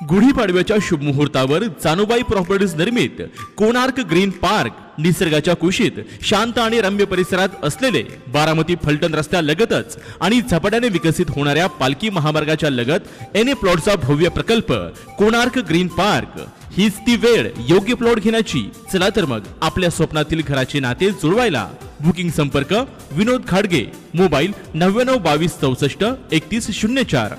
गुढीपाडव्याच्या शुभमुहूर्तावर जानूबाई प्रॉपर्टीज निर्मित Konark green park निसर्गाच्या कुशीत शांत आणि रम्य परिसरात असलेले बारामती फलटण रस्त्यालगतच आणि झपाट्याने विकसित होणाऱ्या पालखी महामार्गाच्या लगत एन ए प्लॉटचा भव्य प्रकल्प कोणार्क ग्रीन पार्क. हीच ती वेळ योग्य प्लॉट घेण्याची. चला तर मग आपल्या स्वप्नातील घराचे नाते जुळवायला. बुकिंग संपर्क विनोद खाडगे. मोबाईल नव्याण्णव बावीस चौसष्ट एकतीस शून्य चार.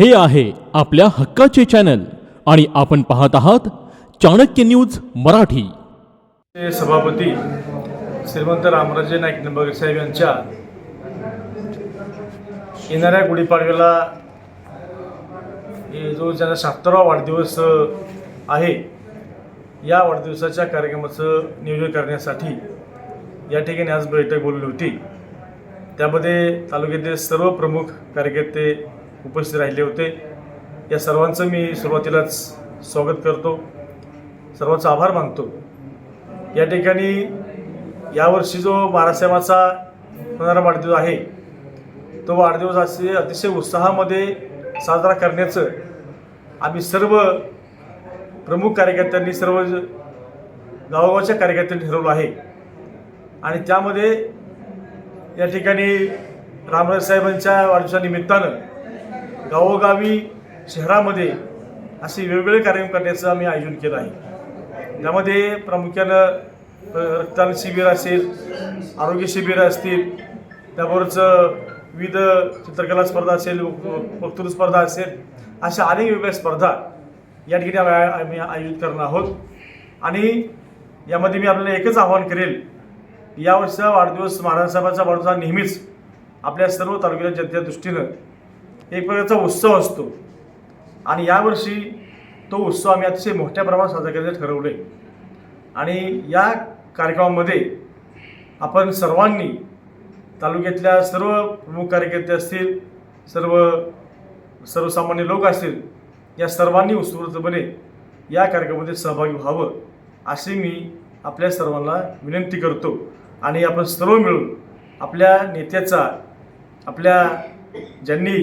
हे आहे आपल्या हक्काचे चॅनल आणि आपण पाहत आहात चाणक्य न्यूज मराठी. सभापती श्रीमंत रामराजे नाईक निंबाळकर साहेब यांच्या येणाऱ्या गुढीपाडव्याला जो ज्यांना शहात्तरावा वाढदिवस आहे या वाढदिवसाच्या कार्यक्रमाचं नियोजन करण्यासाठी या ठिकाणी आज बैठक बोलली होती. त्यामध्ये तालुक्यातील सर्व प्रमुख कार्यकर्ते उपस्थित राहिले होते. या सर्वांचं मी सुरुवातीलाच स्वागत करतो. सर्वांचा आभार मानतो. या ठिकाणी यावर्षी जो बारासाहेबाचा होणारा वाढदिवस आहे तो वाढदिवस असे अतिशय उत्साहामध्ये साजरा करण्याचं आम्ही सर्व प्रमुख कार्यकर्त्यांनी सर्व गावागावच्या कार्यकर्त्यांनी ठरवलं आहे. आणि त्यामध्ये या ठिकाणी रामराज साहेबांच्या वाढदिवसानिमित्तानं गावोगावी शहरामध्ये असे वेगवेगळे कार्यक्रम करण्याचं आम्ही आयोजन केलं आहे. त्यामध्ये प्रामुख्यानं रक्तदान शिबिर असेल आरोग्य शिबिरं असतील त्याबरोबरच विविध चित्रकला स्पर्धा असेल वक्तृत्व स्पर्धा असेल अशा अनेक वेगवेगळ्या स्पर्धा या ठिकाणी आम्ही आयोजित करणार आहोत. आणि यामध्ये मी आपल्याला एकच आवाहन करेल या यावर्षीचा वाढदिवस महाराज साहेबांचा वाढदिवस नेहमीच आपल्या सर्व तालुक्याच्या जनतेच्या दृष्टीनं एक प्रकारचा उत्सव असतो. आणि यावर्षी तो उत्सव आम्ही अतिशय मोठ्या प्रमाणात साजरा करायचं आहे आणि या कार्यक्रमामध्ये आपण सर्वांनी तालुक्यातल्या सर्व प्रमुख कार्यकर्ते असतील सर्व सर्वसामान्य लोक असतील या सर्वांनी उत्स्फूर्तपणे या कार्यक्रमामध्ये सहभागी व्हावं असे मी आपल्या सर्वांना विनंती करतो. आणि आपण सर्व मिळून आपल्या नेत्याचा आपल्या ज्यांनी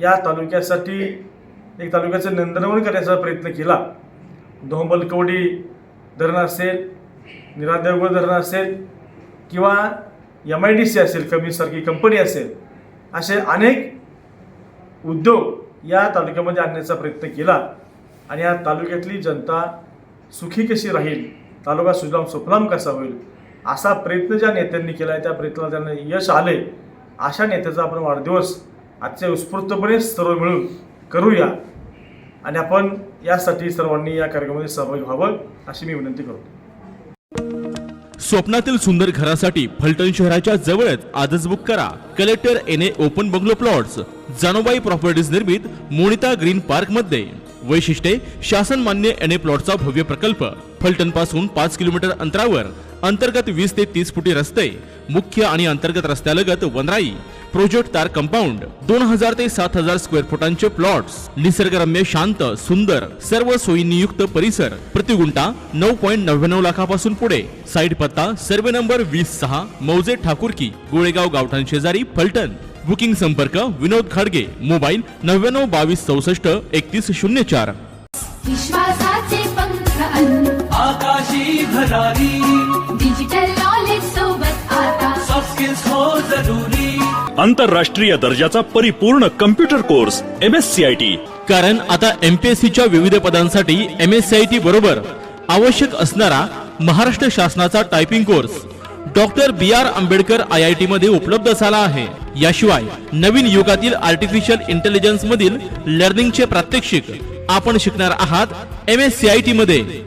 या तालुक्यासाठी एक तालुक्याचं नंदनवन करण्याचा प्रयत्न केला. दोंबलकवडी धरण असेल निरादेवगड धरण असेल किंवा एम आय डी सी असेल कमीसारखी कंपनी असेल असे अनेक उद्योग या तालुक्यामध्ये आणण्याचा प्रयत्न केला. आणि या तालुक्यातली जनता सुखी कशी राहील तालुका सुजलाम सुफलाम कसा होईल असा प्रयत्न ज्या नेत्यांनी केला आहे त्या प्रयत्नाला त्यांना यश आले अशा नेत्याचा आपण वाढदिवस आजच्या उत्स्फूर्तपणे सर्व मिळून करूया. आणि आपण यासाठी सर्वांनी या कार्यक्रमामध्ये सहभागी व्हावं अशी मी विनंती करतो. स्वप्नातील सुंदर घरासाठी फलटण शहराच्या जवळच आजच बुक करा. Collector N A open bungalow plots. Janobai properties निर्मित मोनिता ग्रीन पार्कमध्ये. वैशिष्ट्ये शासन मान्य एन ए प्लॉटचा भव्य प्रकल्प. फलटणपासून पाच किलोमीटर अंतरावर. अंतर्गत वीस ते तीस फुटी रस्ते मुख्य आणि अंतर्गत रस्त्यालगत वनराई प्रोजेक्ट तार कंपाऊंड दोन हजार ते सात हजार स्क्वेअर फुटांचे प्लॉट्स निसर्गरम्य शांत सुंदर सर्व सोयीनियुक्त परिसर प्रतिगुंटा नऊ पॉईंट नव्याण्णव लाखापासून पुढे. साईड पत्ता सर्वे नंबर वीस सहा मौजे ठाकूरकी गोळेगाव गावठाण शेजारी फलटण. बुकिंग संपर्क विनोद खाडगे मोबाईल नव्याण्णव बावीस चौसष्ट एकतीस शून्य चार. विश्वासाचे पंख आकाशी भरारी। डिजिटल नॉलेज सोबत आता। सॉफ्ट स्किल्स हो जरुरी। आंतरराष्ट्रीय दर्जाचा परिपूर्ण computer course M S C I T कारण आता एमपीएससी च्या विविध पदांसाठी M S C I T बरोबर आवश्यक असणारा महाराष्ट्र शासनाचा typing course doctor B R Ambedkar I I T मध्ये उपलब्ध झाला आहे. याशिवाय नवीन युगातील आर्टिफिशियल इंटेलिजन्स मधील लर्निंगचे प्रात्यक्षिक आपण शिकणार आहात M S C I T मध्ये.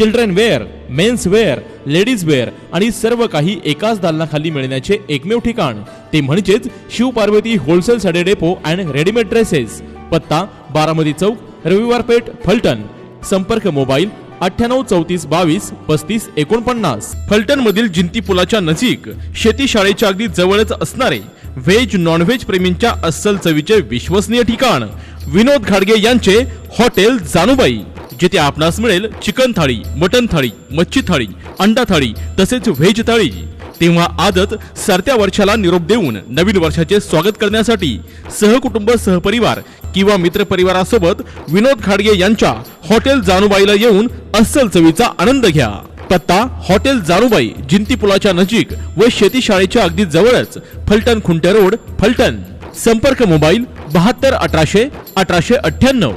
children wear men's wear ladies wear आणि सर्व काही एकाच दालनाखाली मिळण्याचे एकमेव ठिकाण. ते म्हणजेच Shivparvati wholesale sari depot and readymade dresses पत्ता बारामती चौक रविवार पेठ फलटण. संपर्क मोबाईल अठ्ठ्याण्णव चौतीस बावीस पस्तीस एकोणपन्नास. फलटण मधील जिंती पुलाच्या नजीक शेती शाळेच्या अगदी जवळच असणारे व्हेज नॉनव्हेज प्रेमींच्या अस्सल चवीचे विश्वसनीय ठिकाण. विनोद घाडगे यांचे हॉटेल जानुबाई. जिथे आपणास मिळेल चिकन थाळी मटन थाळी मच्छी थाळी अंडा थाळी तसेच व्हेज थाळी. तेव्हा आजच सरत्या वर्षाला निरोप देऊन नवीन वर्षाचे स्वागत करण्यासाठी सहकुटुंब सहपरिवार किंवा मित्रपरिवारासोबत विनोद खाडगे यांच्या हॉटेल जानुबाईला येऊन अस्सल चवीचा आनंद घ्या. पत्ता हॉटेल जानुबाई जिंती पुलाच्या नजीक व शेती शाळेच्या अगदी जवळच फलटण खुंटे रोड फलटण. संपर्क मोबाईल बहात्तर अठराशे अठराशे अठ्ठ्याण्णव.